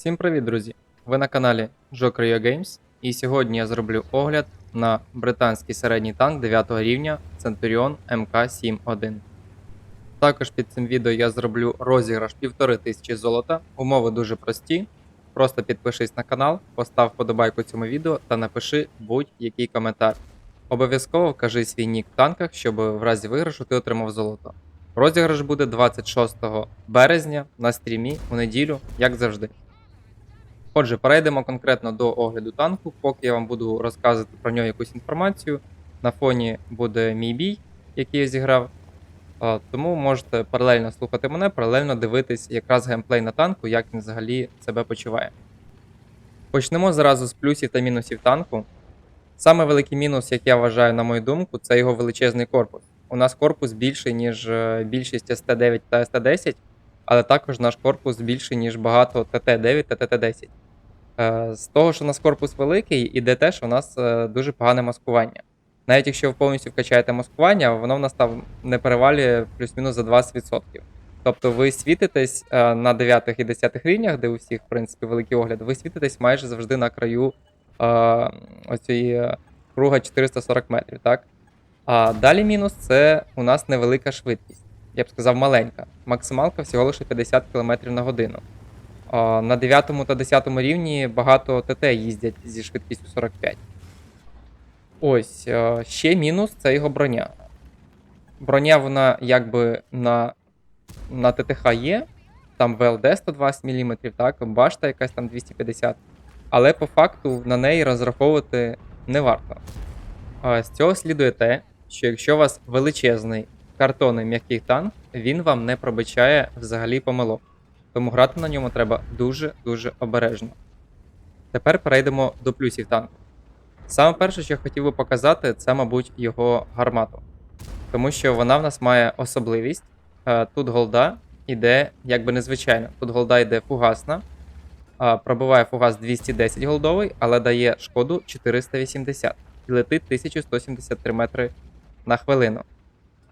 Всім привіт, друзі! Ви на каналі Jokerio Games, і сьогодні я зроблю огляд на британський середній танк 9 рівня Centurion MK71. Також під цим відео я зроблю розіграш 1500 золота. Умови дуже прості. Просто підпишись на канал, постав вподобайку цьому відео та напиши будь-який коментар. Обов'язково вкажи свій нік в танках, щоб в разі виграшу ти отримав золото. Розіграш буде 26 березня на стрімі у неділю, як завжди. Отже, перейдемо конкретно до огляду танку. Поки я вам буду розказувати про нього якусь інформацію. На фоні буде мій бій, який я зіграв. Тому можете паралельно слухати мене, паралельно дивитись якраз геймплей на танку, як він взагалі себе почуває. Почнемо зразу з плюсів та мінусів танку. Саме великий мінус, як я вважаю, на мою думку, це його величезний корпус. У нас корпус більший, ніж е, більшість СТ9 та СТ10, але також наш корпус більший, ніж багато ТТ9 та ТТ10. Е, З того, що у нас корпус великий, іде те, що у нас е, дуже погане маскування. Навіть якщо ви повністю вкачаєте маскування, воно в нас там не перевалює плюс-мінус за 20%. Тобто ви світитесь е, на 9 і 10 рівнях, де у всіх, в принципі, великий огляд, ви світитесь майже завжди на краю е, оцієї круга 440 метрів. Так? А далі мінус це у нас невелика швидкість. Я б сказав, маленька. Максималка всього лише 50 км на годину. На 9 та 10 рівні багато ТТ їздять зі швидкістю 45. Ось, ще мінус це його броня. Броня, вона якби на, на ТТХ є, там ВЛД 120 мм, так, башта якась там 250 але по факту на неї розраховувати не варто. З цього слідує те, що якщо у вас величезний картонний м'який танк, він вам не пробачає взагалі помилок. Тому грати на ньому треба дуже-дуже обережно. Тепер перейдемо до плюсів танку. Саме перше, що я хотів би показати, це, мабуть, його гармату. Тому що вона в нас має особливість. Е, Тут голда йде якби незвичайно. Тут голда йде фугасна, пробиває фугас 210 голдовий, але дає шкоду 480 і летить 1173 метри на хвилину.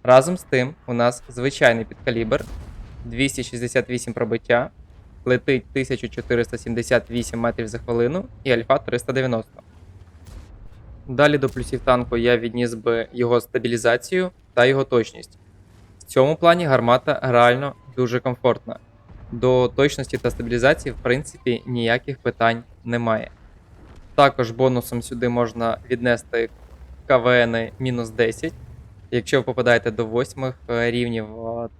Разом з тим, у нас звичайний підкалібр 268 пробиття, летить 1478 метрів за хвилину і альфа 390. Далі до плюсів танку я відніс би його стабілізацію та його точність. В цьому плані гармата реально дуже комфортна. До точності та стабілізації, в принципі, ніяких питань немає. Також бонусом сюди можна віднести КВН мінус 10. Якщо ви попадаєте до 8 рівнів,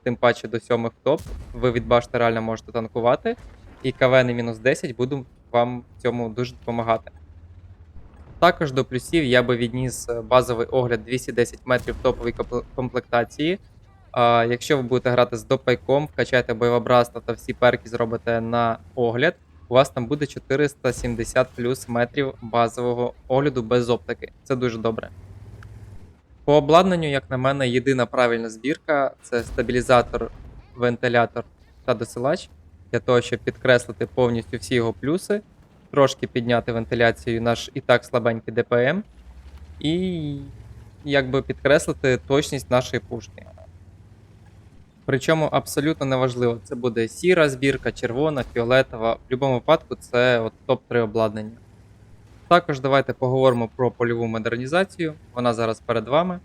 тим паче до 7 топ, ви від башти реально можете танкувати, і КВН мінус 10 будуть вам в цьому дуже допомагати. Також до плюсів я би відніс е, базовий огляд 210 метрів топової комплектації. Якщо ви будете грати з допайком, вкачаєте бойовобразство та всі перки зробите на огляд, у вас там буде 470 плюс метрів базового огляду без оптики. Це дуже добре. По обладнанню, як на мене, єдина правильна збірка це стабілізатор, вентилятор та досилач для того, щоб підкреслити повністю всі його плюси, трошки підняти вентиляцію наш і так слабенький ДПМ, і якби підкреслити точність нашої пушки. Причому абсолютно неважливо, це буде сіра збірка, червона, фіолетова. В будь-якому випадку це от топ-3 обладнання. Також давайте поговоримо про польову модернізацію. Вона зараз перед вами.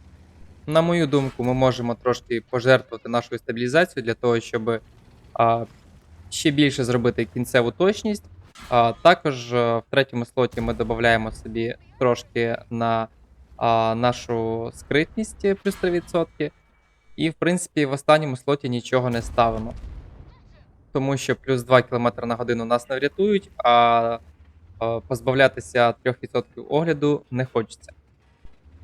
На мою думку, ми можемо трошки пожертвувати нашою стабілізацією для того, щоб а, ще більше зробити кінцеву точність. А, також а, в третьому слоті ми додаємо собі трошки на а, нашу скритність плюс 3%. І, в принципі, в останньому слоті нічого не ставимо. Тому що плюс 2 км на годину нас не врятують, а, позбавлятися 3% огляду не хочеться.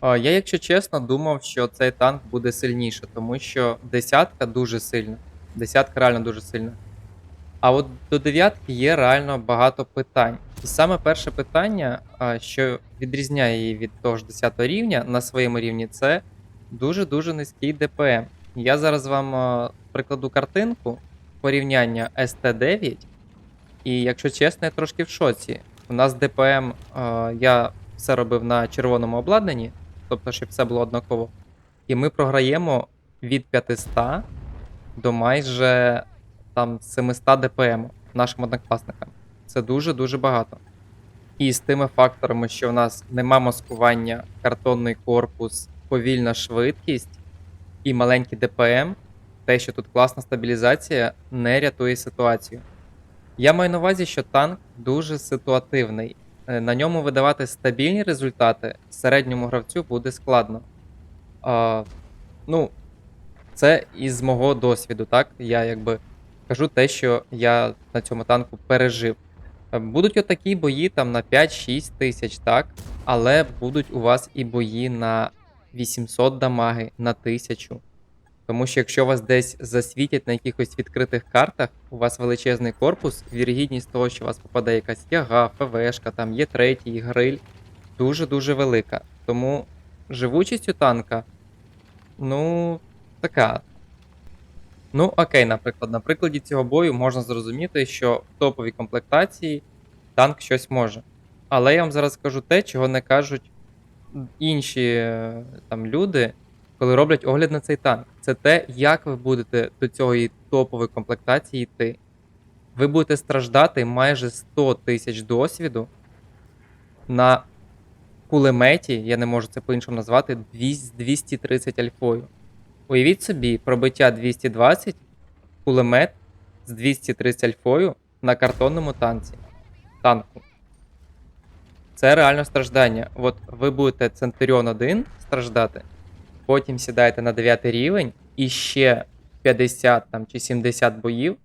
Я, якщо чесно, думав, що цей танк буде сильніше, тому що десятка дуже сильна. Десятка реально дуже сильна. А от до дев'ятки є реально багато питань. І саме перше питання, що відрізняє її від того ж 10 рівня на своєму рівні, це дуже-дуже низький ДПМ. Я зараз вам прикладу картинку порівняння ST9. І якщо чесно, я трошки в шоці. У нас ДПМ, я все робив на червоному обладнанні, тобто, щоб все було однаково. І ми програємо від 500 до майже там 700 ДПМ нашим однокласникам. Це дуже-дуже багато. І з тими факторами, що в нас нема маскування, картонний корпус, повільна швидкість і маленький ДПМ, те, що тут класна стабілізація, не рятує ситуацію. Я маю на увазі, що танк дуже ситуативний. Е, На ньому видавати стабільні результати середньому гравцю буде складно. А, ну, це із мого досвіду, так? Я якби кажу те, що я на цьому танку пережив. Е, Будуть отакі бої там на 5-6 тисяч, так? Але будуть у вас і бої на 800 дамаги, на 1000. Тому що якщо вас десь засвітять на якихось відкритих картах, у вас величезний корпус, вірогідність того, що у вас попаде якась яга, ФВшка, там є третій, гриль, дуже-дуже велика. Тому живучість у танка, ну, така. Ну, окей, наприклад, на прикладі цього бою можна зрозуміти, що в топовій комплектації танк щось може. Але я вам зараз скажу те, чого не кажуть інші е, там люди, коли роблять огляд на цей танк. Це те, як ви будете до цієї топової комплектації йти. Ви будете страждати майже 100 тисяч досвіду на кулеметі, я не можу це по-іншому назвати, 200 230 альфою. Уявіть собі, пробиття 220, кулемет з 230 альфою на картонному танці. танку. Це реально страждання. От ви будете Центуріон 1 страждати, потім сідаєте на 9 рівень і ще 50 там, чи 70 боїв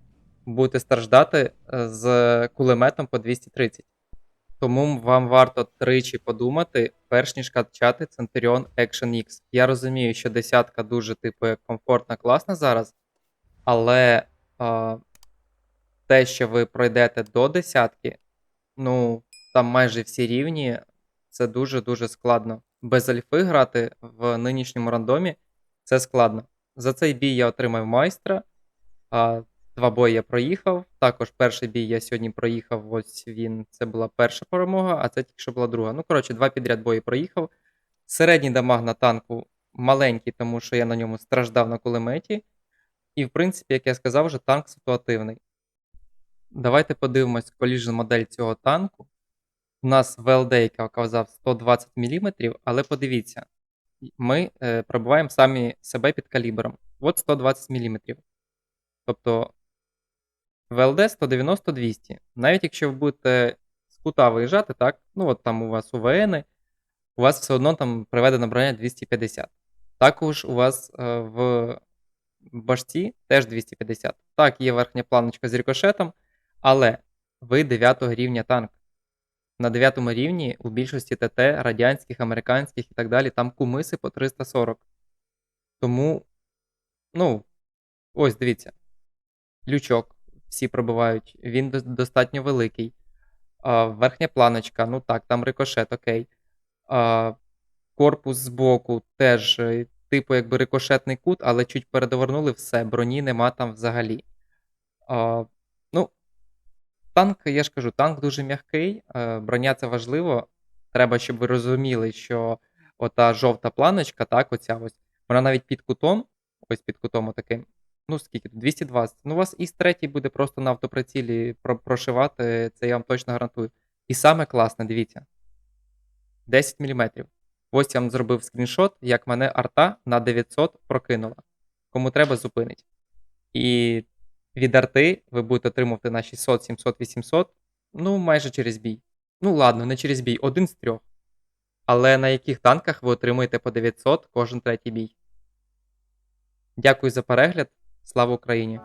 будете страждати е, з кулеметом по 230. Тому вам варто тричі подумати, перш ніж качати Centurion Action X. Я розумію, що десятка дуже типу комфортна, класна зараз, але а, те, що ви пройдете до десятки, ну, там майже всі рівні, це дуже-дуже складно. Без альфи грати в нинішньому рандомі це складно. За цей бій я отримав майстра. Два бої я проїхав. Також перший бій я сьогодні проїхав. Ось він. Це була перша перемога, а це тільки що була друга. Ну, коротше, два підряд бої проїхав. Середній дамаг на танку маленький, тому що я на ньому страждав на кулеметі. І, в принципі, як я сказав, вже танк ситуативний. Давайте подивимось коліжн модель цього танку. У нас ВЛД, яка вказав 120 мм, але подивіться, ми е, пробиваємо самі себе під калібром. От 120 мм. Тобто ВЛД 190-200. Навіть якщо ви будете з кута виїжджати, так, ну от там у вас УВН, у вас все одно там приведена броня 250. Також у вас е, в башці теж 250. Так, є верхня планочка з рикошетом, але ви 9 рівня танк. На 9 рівні у більшості ТТ, радянських, американських і так далі, там кумиси по 340. Тому, ну, ось дивіться. Лючок всі пробивають, він достатньо великий. А, верхня планочка, ну так, там рикошет, окей. А, корпус збоку теж, е, типу, якби рикошетний кут, але чуть передовернули все, броні нема там взагалі. А, танк, я ж кажу, танк дуже м'який, е, броня це важливо. Треба, щоб ви розуміли, що ота жовта планочка, так, оця ось, вона навіть під кутом, ось під кутом отаким, ну скільки тут, 220. Ну, у вас із третій буде просто на автоприцілі прошивати, це я вам точно гарантую. І саме класне, дивіться. 10 мм. Ось я вам зробив скріншот, як мене арта на 900 прокинула. Кому треба, зупинить. І від арти ви будете отримувати на 600, 700, 800, ну, майже через бій. Ну, ладно, не через бій, один з трьох. Але на яких танках ви отримуєте по 900 кожен третій бій. Дякую за перегляд. Слава Україні!